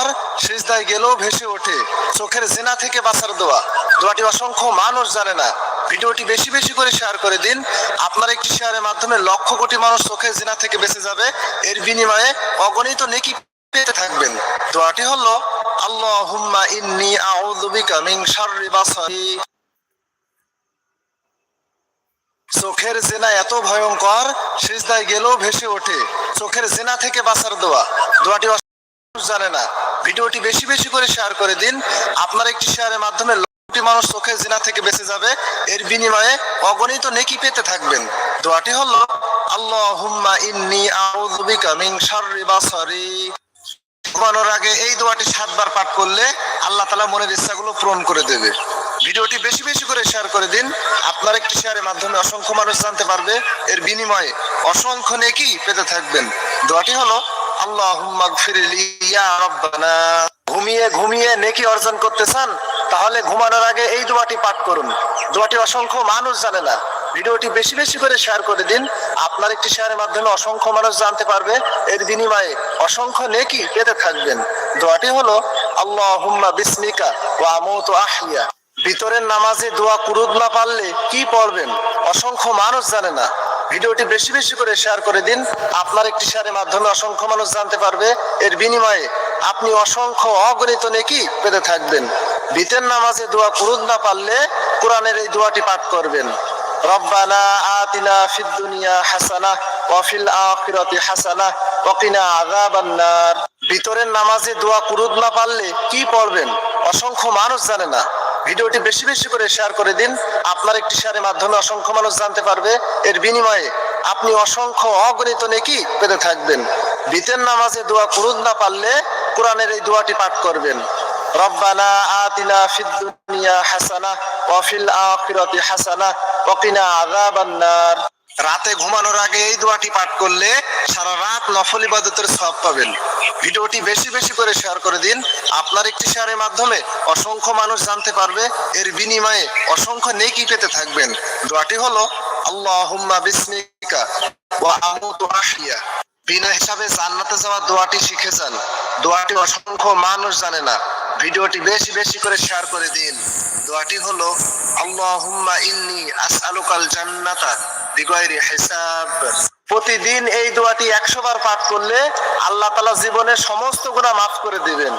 ভয়ঙ্কর সিজদায় গেলেও ভেসে ওঠে। চোখের জেনা থেকে বাঁচার দোয়া। দোয়াটি অসংখ্য মানুষ জানে না। ভিডিওটি বেশি বেশি করে শেয়ার করে দিন। আপনার একটি শেয়ারের মাধ্যমে লক্ষ কোটি মানুষ চোখের জেনা থেকে বেঁচে যাবে। এর বিনিময়ে অগণিত নেকি পেতে থাকবেন। দোয়াটি হলো, আল্লাহুম্মা ইন্নি আউযু বিকা মিন শাররি বাসারি। চোখের জেনা এত ভয়ঙ্কর, সিজদায় গেলেও ভেসে ওঠে। চোখের জেনা থেকে বাঁচার দোয়া। দোয়াটি জানে না। ভিডিওটি বেশি বেশি করে শেয়ার করে দিন। আপনার একটি শেয়ারের মাধ্যমে লক্ষটি মানুষ চোখের জিনা থেকে বেঁচে যাবে। এর বিনিময়ে অগণিত নেকি পেতে থাকবেন। দোয়াটি হলো, আল্লাহুম্মা ইন্নি আউযু বিকা মিন শাররি বাসারি। ঘুমানোর আগে এই দোয়াটি সাতবার পাঠ করলে আল্লাহ তালা মনের ইচ্ছাগুলো পূরণ করে দেবে। ভিডিওটি বেশি বেশি করে শেয়ার করে দিন। আপনার একটি শেয়ারের মাধ্যমে অসংখ্য মানুষ জানতে পারবে। এর বিনিময়ে অসংখ্য নেকি পেতে থাকবেন। দোয়াটি হলো ঘুমিয়ে ঘুমিয়ে নেকি অর্জন করতে চান, তাহলে ঘুমানোর আগে এই দোয়াটি পাঠ করুন। দোয়াটি অসংখ্য মানুষ জানে না। ভিডিওটি বেশি বেশি করে শেয়ার করে দিন। আপনার একটি শেয়ারের মাধ্যমে অসংখ্য মানুষ জানতে পারবে, এর বিনিময়ে অসংখ্য নেকি পেতে থাকবেন। দোয়াটি হলো আল্লাহ হুম্মা বিসমিকা ও আমত আহিয়া ভিতরের নামাজে দোয়া কুরুদ না পারলে কি পড়বেন? অসংখ্য মানুষ জানে না। ভিডিওটি বেশি বেশি করে শেয়ার করে দিন। আপনার একটি শেয়ারের মাধ্যমে অসংখ্য মানুষ জানতে পারবে। এর বিনিময়ে আপনি অসংখ্য অগণিত নেকি পেতে থাকবেন। ভিতের নামাজে দোয়া কুরুদ না পারলে কোরআনের এই দোয়াটি পাঠ করবেন। রব্বানা আতিনা ফিদ হাসানা ওয়া ফিল আখিরাতি হাসানা ওয়া কিনা আযাবান ভিতরের নামাজে দোয়া কুরুদ না পারলে কি পড়বেন? অসংখ্য মানুষ জানে না। ভিডিওটি বেশি বেশি করে শেয়ার করে দিন। আপনার একটি শেয়ারের মাধ্যমে অসংখ্য মানুষ জানতে পারবে। এর বিনিময়ে আপনি অসংখ্য অগণিত নেকি পেতে থাকবেন। ভিতের নামাজে দোয়া কুরুদ না পারলে কোরআনের এই দোয়াটি পাঠ করবেন। রব্বানা আতিনা ফিদ দুনিয়া হাসানা ওয়া আখিরাতি হাসানা ওয়া কিনা রাতে ঘুমানোর আগে এই দোয়াটি পাঠ করলে সারা রাত নফল ইবাদতের সওয়াব পাবেন। ভিডিওটি বেশি বেশি করে শেয়ার করে দিন। আপনার একটি শেয়ারের মাধ্যমে অসংখ্য মানুষ জানতে পারবে, এর বিনিময়ে অসংখ্য নেকি পেতে থাকবেন। দোয়াটি হলো, আল্লাহুম্মা বিসমিকা ওয়া আমুতু আহইয়া বিনা হিসাবে জান্নাতে যাওয়ার দোয়াটি শিখে যান। দোয়াটি অসংখ্য মানুষ জানে না। ভিডিওটি বেশি বেশি করে শেয়ার করে দিন। দোয়াটি হলো, আল্লাহুম্মা ইন্নি আসআলুকাল জান্নাতা বিগয়রি হিসাব। প্রতিদিন এই দোয়াটি একশো বার পাঠ করলে আল্লাহ তালা জীবনের সমস্ত গুণা মাফ করে দিবেন।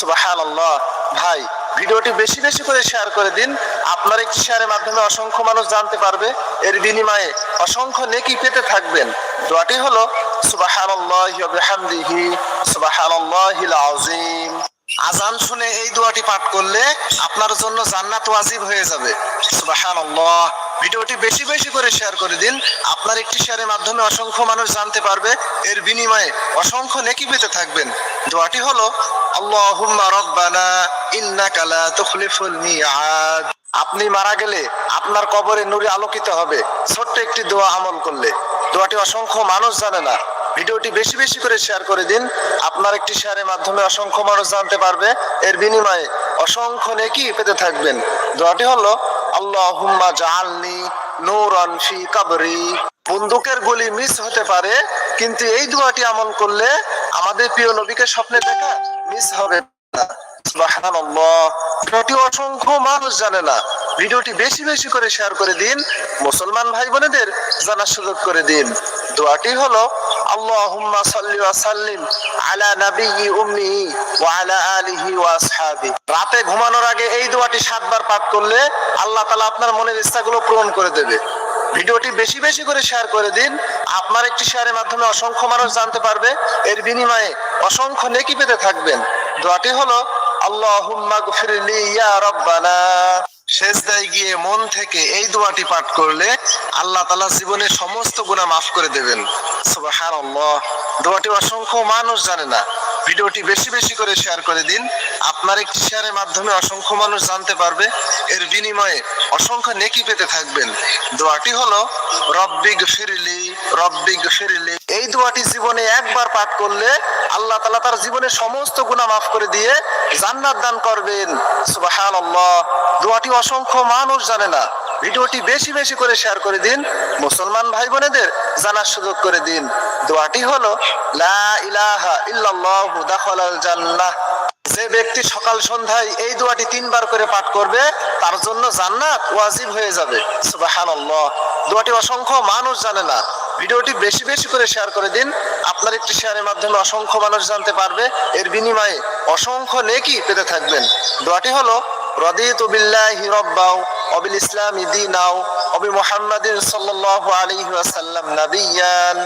সুবহানাল্লাহ। ভাই, ভিডিওটি বেশি বেশি করে শেয়ার করে দিন। আপনার একটি শেয়ারের মাধ্যমে অসংখ্য মানুষ জানতে পারবে। এর বিনিময়ে অসংখ্য নেকি পেতে থাকবেন। দোয়াটি হলো বিহামদিহি, সুবহানাল্লাহিল আযীম। আজান শুনে এই দোয়াটি পাঠ করলে আপনার জন্য জান্নাত ওয়াজিব হয়ে যাবে। সুবহানাল্লাহ। ভিডিওটি বেশি বেশি করে শেয়ার করে দিন। আপনার একটি শেয়ারের মাধ্যমে অসংখ্য মানুষ জানতে পারবে। এর বিনিময়ে অসংখ্য নেকি পেতে থাকবেন। দোয়াটি হলো, আল্লাহুম্মা রব্বানা ইন্নাকা লা তুখলিফুল মিআদ। আপনি মারা গেলে আপনার কবরে নূরে আলোকিত হবে। ছোট্ট একটি দোয়া আমল করলে। দোয়াটি অসংখ্য মানুষ জানে না। ভিডিওটি বেশি বেশি করে শেয়ার করে দিন। আপনার একটি শেয়ারের মাধ্যমে অসংখ্য মানুষ জানতে পারবে। এর বিনিময়ে অসংখ্য নেকি পেতে থাকবেন। দোয়াটি হলো আল্লাহুম্মা জাআলনি নূরান ফি কবরি। বন্দুকের গুলি মিস হতে পারে, কিন্তু এই দোয়াটি আমল করলে আমাদের প্রিয় নবীকে স্বপ্নে দেখা মিস হবে না। ভিডিওটি অসংখ্য মানুষ জানে না। ভিডিওটি বেশি বেশি করে শেয়ার করে দিন। মুসলমান ভাই বোনেদের জানার সুযোগ করে দিন। দোয়াটি হলো, আল্লাহুম্মা সাল্লি ওয়া সাল্লিম আলা নাবিয়্যি উম্মি ওয়া আলা আলিহি ওয়া আসহাবি। রাতে ঘুমানোর আগে এই দোয়াটি সাতবার পাঠ করলে আল্লাহ তাআলা আপনার মনের ইচ্ছাগুলো পূরণ করে দেবে। ভিডিওটি বেশি বেশি করে শেয়ার করে দিন। আপনার একটি শেয়ারের মাধ্যমে অসংখ্য মানুষ জানতে পারবে। এর বিনিময়ে অসংখ্য নেকি পেতে থাকবেন। দোয়াটি হলো আল্লাহুম্মা গফিরলি ইয়া রব্বানা। শেষদায় গিয়ে মন থেকে এই দোয়াটি পাঠ করলে আল্লাহ তালা জীবনের সমস্ত গুণা মাফ করে দেবেন। সুবহানাল্লাহ। দোয়াটি অসংখ্য মানুষ জানে না। ভিডিওটি বেশি বেশি করে শেয়ার করে দিন। আপনার একটি শেয়ারের মাধ্যমে অসংখ্য মানুষ জানতে পারবে। এর বিনিময়ে অসংখ্য নেকি পেতে থাকবেন। দোয়াটি হলো রব্বিগ ফিরলি রব্বিগ ফিরলি এই দোয়াটি জীবনে একবার পাঠ করলে আল্লাহ তালা তার জীবনে সমস্ত গুণা মাফ করে দিয়ে জান্নাত দান করবেন। সুবহানাল্লাহ। দোয়াটি অসংখ্য মানুষ জানে না। ভিডিওটি বেশি বেশি করে শেয়ার করে দিন। মুসলমান ভাই বোনেদের জানার সুযোগ করে দিন। দোয়াটি হলো, লা ইলাহা ইল্লাল্লাহু দাখালাল জান্নাহ। যে ব্যক্তি সকাল সন্ধ্যায় এই দোয়াটি তিনবার করে পাঠ করবে, তার জন্য জান্নাত ওয়াজিব হয়ে যাবে। সুবহানাল্লাহ। দোয়াটি অসংখ্য মানুষ জানে না। ভিডিওটি বেশি বেশি করে শেয়ার করে দিন। আপনার একটি শেয়ারের মাধ্যমে অসংখ্য মানুষ জানতে পারবে। এর বিনিময়ে অসংখ্য নেকি পেতে থাকবেন। দোয়াটি হলো, রদিতু বিল্লাহি রব্বাও, অবিল ইসলামি দীনাও, অবি মুহাম্মাদিন সাল্লাল্লাহু আলাইহি ওয়াসাল্লাম নাবিয়ান।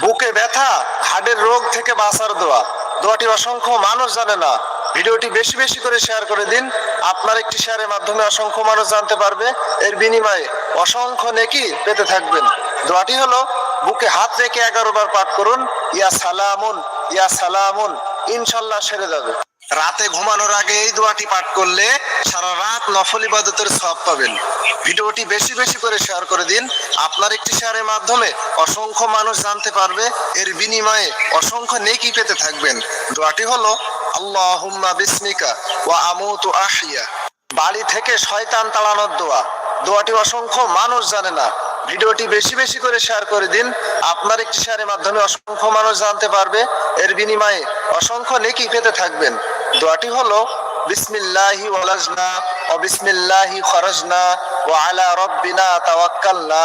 বুকে ব্যথা, হাড়ের রোগ থেকে বাঁচার দোয়া। দোয়াটি অসংখ্য মানুষ জানে না। ভিডিওটি বেশি বেশি করে শেয়ার করে দিন। আপনার একটি শেয়ারের মাধ্যমে অসংখ্য মানুষ জানতে পারবে। এর বিনিময়ে অসংখ্য নেকি পেতে থাকবেন। দোয়াটি হলো, বুকে হাত রেখে এগারো বার পাঠ করুন, ইয়া সালামুন ইয়া সালামুন ইনশাল্লাহ সেরে যাবে। রাতে ঘুমানোর আগে এই দোয়াটি পাঠ করলে সারা রাত নফল ইবাদতের সব পাবেন। ভিডিওটি বেশি বেশি করে শেয়ার করে দিন। আপনার একটি শেয়ারের মাধ্যমে অসংখ্য মানুষ জানতে পারবে, এর বিনিময়ে অসংখ্য নেকি পেতে থাকবেন। দোয়াটি হলো, আল্লাহুম্মা বিসমিকা ওয়া আমুতু আহিয়া বাড়ি থেকে শয়তান তাড়ানোর দোয়া। দোয়াটি অসংখ্য মানুষ জানে না ভিডিওটি বেশি বেশি করে শেয়ার করে দিন। আপনার একটি শেয়ারের মাধ্যমে অসংখ্য মানুষ জানতে পারবে। এর বিনিময়ে অসংখ্য নেকি পেতে থাকবেন। দোয়াটি হলো, বিসমিল্লাহি ওয়ালাজনা ও বিসমিল্লাহি খরজনা ও আলা রব্বিনা তাওয়াক্কালনা।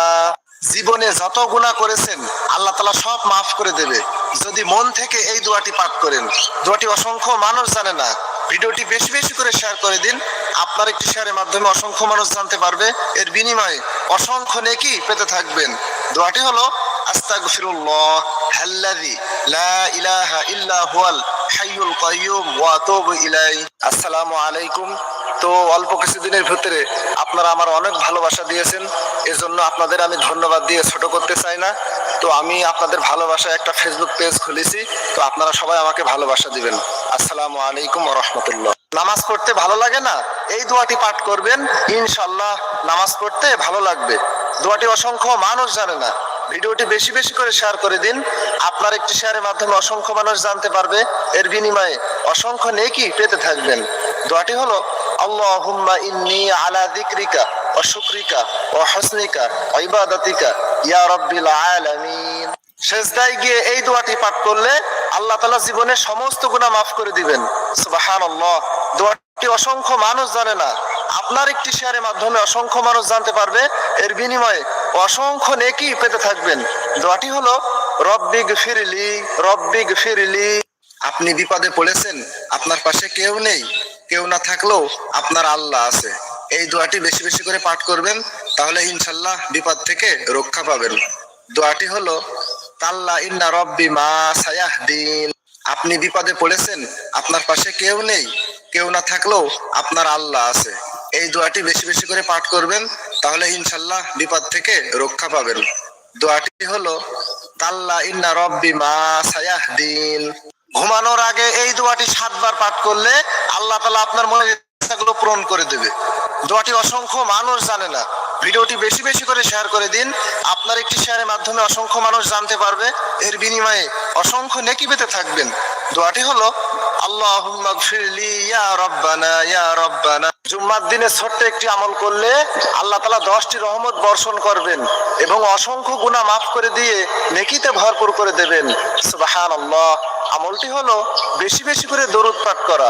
জীবনে যত গুণা করেছেন, আল্লাহ তালা সব মাফ করে দেবে। যদি মন থেকে এই দোয়াটি পাঠ করেন, দোয়াটি অসংখ্য মানুষ জানে না। ভিডিওটি বেশি বেশি করে শেয়ার করে দিন। আপনার একটি শেয়ারের মাধ্যমে অসংখ্য মানুষ জানতে পারবে। এর বিনিময়ে অসংখ্য নেকি পেতে থাকবেন। দোয়াটি হলো, আস্তাগফিরুল্লাহ হাল্লাযী লা ইলাহা ইল্লা হুয়াল হাইয়ুল কাইয়ুম ওয়া আতুবু ইলাই আসসালামু আলাইকুম। তো অল্প কিছুদিনের ভিতরে আপনারা আমার অনেক ভালোবাসা দিয়েছেন। এজন্য আপনাদের আমি ধন্যবাদ দিয়ে ছোট করতে চাই না। তো আমি আপনাদের ভালোবাসায় একটা ফেসবুক পেজ খুলেছি। তো আপনারা সবাই আমাকে ভালোবাসা দিবেন। আসসালামু আলাইকুম রহমতুল্লাহ। নামাজ পড়তে ভালো লাগে না? এই দোয়াটি পাঠ করবেন। ইনশাল্লাহ নামাজ পড়তে ভালো লাগবে। দোয়াটি অসংখ্য মানুষ জানে না। ভিডিওটি বেশি বেশি করে শেয়ার করে দিন। আপনার একটি শেয়ারের মাধ্যমে অসংখ্য মানুষ জানতে পারবে। এর বিনিময়ে অসংখ্য নেকি পেতে থাকবেন। দোয়াটি হলো, আল্লাহুম্মা ইন্নি আলা যিকরিকা ওয়া শুকরিকা ওয়া হুসনিকা ওয়া ইবাদাতিকা ইয়া রাব্বিল আলামিন। সেজদায় গিয়ে এই দোয়াটি পাঠ করলে আল্লাহ তাআলা জীবনের সমস্ত গুনাহ মাফ করে দিবেন। সুবহানাল্লাহ। দোয়াটি অসংখ্য মানুষ জানে না। আপনার একটি শেয়ারের মাধ্যমে অসংখ্য মানুষ জানতে পারবে, এর বিনিময়ে অসংখ্য নেকি পেতে থাকবেন। দোয়াটি হলো রব্বিগ ফিরলি রব্বিগ ফিরলি আপনি বিপদে পড়েছেন, আপনার পাশে কেউ নেই, কেউ না থাকলেও আপনার আল্লাহ আছে। এই দোয়াটি বেশি বেশি করে পাঠ করবেন, তাহলে ইনশাল্লাহ বিপদ থেকে রক্ষা পাবেন। দোয়াটি হলো, তাল্লা ইন্না রব্বি মা সায়াহদিন। আপনি বিপদে পড়েছেন, আপনার পাশে কেউ নেই, কেউ না থাকলেও আপনার আল্লাহ আছে। এই দোয়াটি বেশি বেশি করে পাঠ করবেন, তাহলে ইনশাল্লাহ বিপদ থেকে রক্ষা পাবেন। দোয়াটি হলো, তাল্লা ইন্না রব্বি মা সায়াহদিন। ঘুমানোর আগে এই দোয়াটি সাতবার পাঠ করলে আল্লাহ তালা আপনার মনে ইচ্ছাগুলো পূরণ করে দেবে। দোয়াটি অসংখ্য মানুষ জানে না। ভিডিওটি বেশি বেশি করে শেয়ার করে দিন। আপনার একটি শেয়ারের মাধ্যমে অসংখ্য মানুষ জানতে পারবে। এর বিনিময়ে অসংখ্য নেকি পেতে থাকবেন। দোয়াটি হলো, আল্লাহুম্মা গফিরলি ইয়া রব্বানা ইয়া রব্বানা। জুম্মার দিনে ছোট্ট একটি আমল করলে আল্লাহ তালা দশটি রহমত বর্ষণ করবেন এবং অসংখ্য গুনাহ মাফ করে দিয়ে নেকিতে ভরপুর করে দেবেন। সুবহানাল্লাহ। আমলটি হলো, বেশি বেশি করে দরুদ পাঠ করা।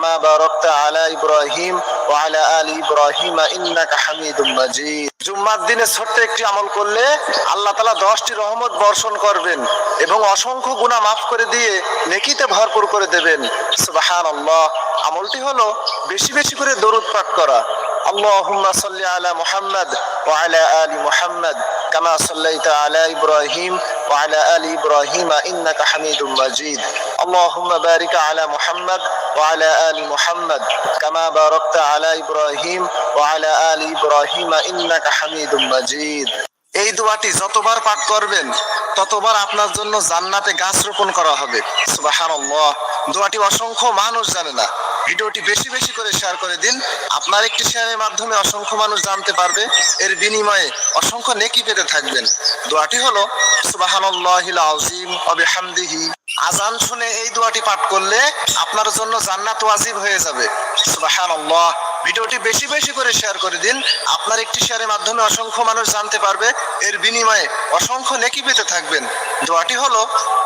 كما باركت على إبراهيم وعلى آل إبراهيم إنك حميد مجيد জুম্মার দিনে ছোট্ট একটি আমল করলে আল্লাহ তালা দশটি রহমত বর্ষণ করবেন এবং অসংখ্য গুণা মাফ করে দিয়ে নেকিতে ভরপুর করে দেবেন সুবাহান আল্লাহ আমলটি হলো বেশি বেশি করে দরুদ পাঠ করা اللهم صل على محمد وعلى آل محمد كما صليت على إبراهيم وعلى آل إبراهيم إنك حميد مجيد اللهم بارك على محمد وعلى آل محمد كما باركت على إبراهيم وعلى آل إبراهيم إنك حميد مجيد এই দোয়াটি যতবার পাঠ করবেন ততবার আপনার জন্য জান্নাতে গাছ রোপণ করা হবে সুবহানাল্লাহ দোয়াটি অসংখ্য মানুষ জানে না ভিডিওটি বেশি বেশি করে শেয়ার করে দিন আপনার একটি শেয়ারের মাধ্যমে অসংখ্য মানুষ জানতে পারবে এর বিনিময়ে অসংখ্য নেকি পেতে থাকবেন দোয়াটি হলো সুবহানাল্লাহিল আযীম ওয়া বিহামদিহি আজান শুনে এই দোয়াটি পাঠ করলে আপনার জন্য জান্নাত ওয়াজিব হয়ে যাবে। সুবহানাল্লাহ। ভিডিওটি বেশি বেশি করে শেয়ার করে দিন। আপনার একটি শেয়ারের মাধ্যমে অসংখ্য মানুষ জানতে পারবে। এর বিনিময়ে অসংখ্য নেকি পেতে থাকবেন। দোয়াটি হলো,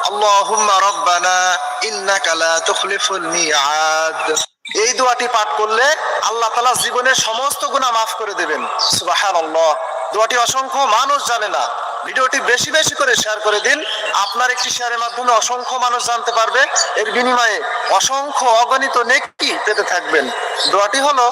আল্লাহুম্মা রব্বানা ইন্নাকা লা তুখলিফুল মিআদ এই দোয়াটি পাঠ করলে আল্লাহ তাআলা জীবনের সমস্ত গুনাহ মাফ করে দেবেন। সুবহানাল্লাহ। দোয়াটি অসংখ্য মানুষ জানে না। ভিডিওটি বেশি বেশি করে শেয়ার করে দিন। আপনার একটি শেয়ারের মাধ্যমে অসংখ্য মানুষ জানতে পারবে। এর বিনিময়ে অসংখ্য অগণিত নেকি পেতে থাকবেন। দোয়াটি হলো,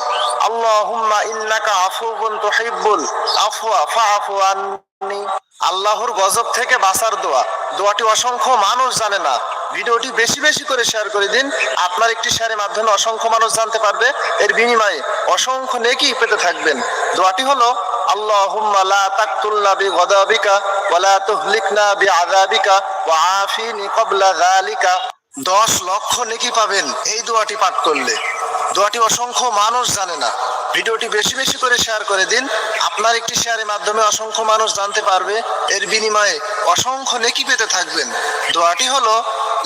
আল্লাহুম্মা ইন্নাকা আফুবুন তুহিব্বুল আফওয়া, ফাআফু আন্নি। আল্লাহর গজব থেকে বাঁচার দোয়া। দোয়াটি অসংখ্য মানুষ জানে না। ভিডিওটি বেশি বেশি করে শেয়ার করে দিন। আপনার একটি শেয়ারের মাধ্যমে অসংখ্য মানুষ জানতে পারবে। এর বিনিময়ে অসংখ্য নেকি পেতে থাকবেন। দোয়াটি হলো তাকতুলনা বিগদাবিকা ওয়া লা তুহলিকনা বিআযাবিকা ওয়া আফিনি ক্বাবলা যালিকা। 10 লক্ষ নেকি পাবেন এই দোয়াটি পাঠ করলে। দোয়াটি অসংখ্য মানুষ জানে না। ভিডিওটি বেশি বেশি করে শেয়ার করে দিন। আপনার একটি শেয়ারের মাধ্যমে অসংখ্য মানুষ জানতে পারবে। এর বিনিময়ে অসংখ্য নেকি পেতে থাকবেন। দোয়াটি হলো,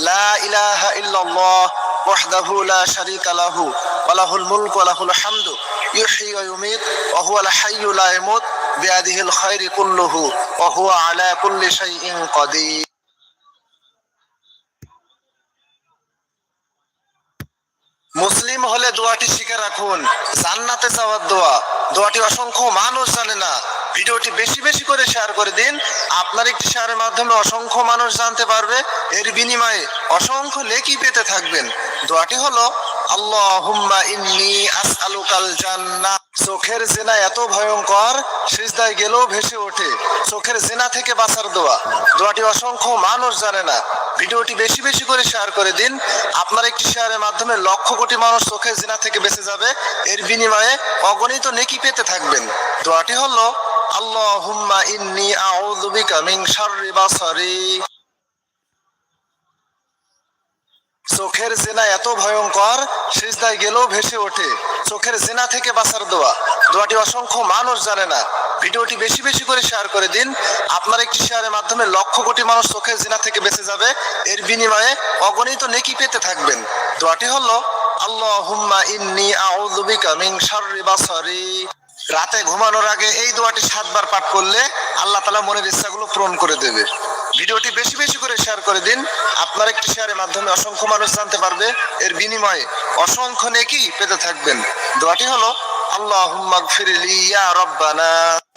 লা ইলাহা ইল্লাল্লাহ ওয়াহদাহু লা شريك له وله الملك وله الحمد يحيي ويميت وهو الحي لا يموت بيده الخير كله وهو على كل شيء قدير হুয়া মুসলিম হলে দোয়াটি শিখে রাখুন। জান্নাতে যাওয়ার দোয়া। দোয়াটি অসংখ্য মানুষ জানে না। ভিডিওটি বেশি বেশি করে শেয়ার করে দিন। আপনার একটি শেয়ারের মাধ্যমে অসংখ্য মানুষ জানতে পারবে। এর বিনিময়ে অসংখ্য নেকি পেতে থাকবেন। দোয়াটি হলো, আল্লাহুম্মা ইন্নি আসআলুকাল জান্নাহ চোখের জেনা এত ভয়ঙ্কর, সিজদায় গেলেও ভেসে ওঠে। চোখের জেনা থেকে বাঁচার দোয়া। দোয়াটি অসংখ্য মানুষ জানে না। ভিডিওটি বেশি বেশি করে শেয়ার করে দিন। আপনার একটি শেয়ারের মাধ্যমে লক্ষ কোটি মানুষ চোখের জিনা থেকে বেঁচে যাবে, এর বিনিময়ে অগণিত নেকি পেতে থাকবেন। দোয়াটি হলো, আল্লাহুম্মা ইন্নি আউযু বিকা মিন শাররি বাসারি। চোখের জেনা এত ভয়ঙ্কর, সিজদায় গেলেও ভেসে ওঠে। চোখের জেনা থেকে বাঁচার দোয়া। দোয়াটি অসংখ্য মানুষ জানে না। ভিডিওটি বেশি বেশি করে শেয়ার করে দিন। আপনার একটি শেয়ারের মাধ্যমে লক্ষ কোটি মানুষ চোখের জেনা থেকে বেঁচে যাবে। এর বিনিময়ে অগণিত নেকি পেতে থাকবেন। দোয়াটি হলো, আল্লাহুম্মা ইন্নি আউযু মিন শাররি বাসারি। রাতে ঘুমানোর আগে এই দোয়াটি সাতবার পাঠ করলে আল্লাহ তালা মনের ইচ্ছাগুলো পূরণ করে দেবে। ভিডিওটি বেশি বেশি করে শেয়ার করে দিন। আপনার একটি শেয়ারের মাধ্যমে অসংখ্য মানুষ জানতে পারবে, এর বিনিময়ে অসংখ্য নেকি পেতে থাকবেন। দোয়াটি হলো রব্বানা।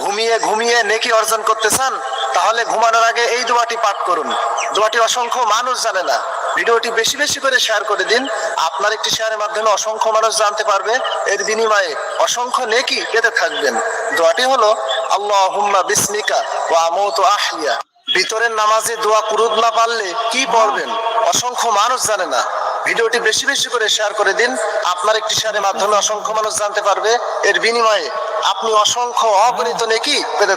ঘুমিয়ে ঘুমিয়ে নেকি অর্জন করতে চান, তাহলে ঘুমানোর আগে এই দোয়াটি পাঠ করুন। দোয়াটি অসংখ্য মানুষ জানে না। ভিডিওটি বেশি বেশি করে শেয়ার করে দিন। আপনার একটি শেয়ারের মাধ্যমে অসংখ্য মানুষ জানতে পারবে, এর বিনিময়ে অসংখ্য নেকি পেতে থাকবেন। দোয়াটি হলো, আল্লাহুম্মা বিসমিকা ওয়া আমুতু আহইয়া ভিতরের নামাজে দোয়া কুরুদ না পারলে কি পড়বেন? অসংখ্য মানুষ জানে না। ভিডিওটি বেশি বেশি করে শেয়ার করে দিন। আপনার একটি শেয়ারের মাধ্যমে অসংখ্য মানুষ জানতে পারবে। এর বিনিময়ে আপনি অসংখ্য অগণিত নেকি পেতে